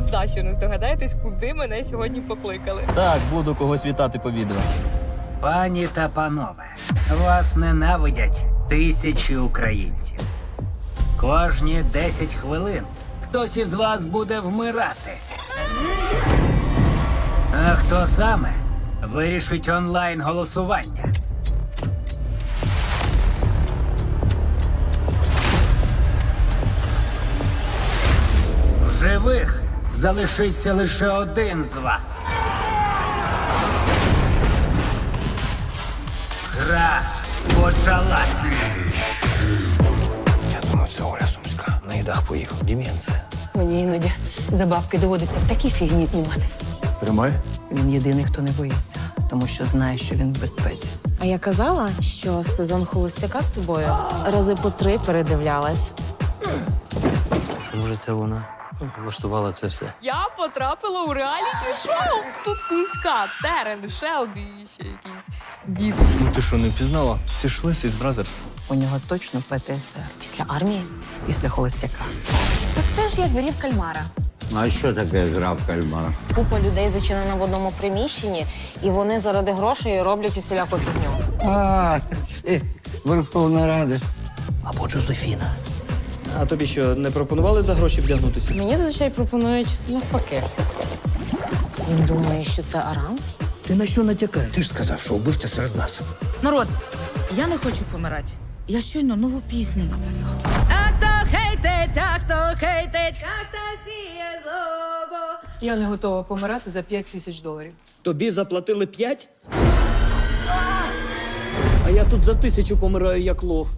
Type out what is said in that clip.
ні за що не здогадаєтесь, куди мене сьогодні покликали. Так, буду когось вітати по відео. Пані та панове, вас ненавидять тисячі українців. Кожні 10 хвилин хтось із вас буде вмирати. А хто саме вирішить онлайн голосування? В живих залишиться лише один з вас. Гра почалась. Я думаю, це Оля Сумська. На їдах поїхав. Деменція. Мені іноді за бабки доводиться в такій фігні зніматися. Тримай. Він єдиний, хто не боїться, тому що знає, що він в безпеці. А я казала, що сезон холостяка з тобою рази по три передивлялась. Може, це вона влаштувала це все. Я потрапила у реаліті шоу. Тут сумська, Терен, Шелбі і ще якийсь дід. Ну ти що, не впізнала? Це ж Лесі з Бразерс. У нього точно ПТСР Після армії? після холостяка. Так це ж як грів кальмара. А що таке гра в кальмара? Купа людей зачинена в одному приміщенні, і вони заради грошей роблять усіляку фігню. А, це Верховна Рада. Або Джозефіна. А тобі що, не пропонували за гроші вдягнутися? Мені зазвичай пропонують навпаки. Він думає, що це Арам? Ти на що натякаєш? Ти ж сказав, що вбивця серед нас. Народ, я не хочу помирати. Я щойно нову пісню написала. Я не готова помирати за 5 тисяч доларів. Тобі заплатили п'ять? А я тут за тисячу помираю як лох.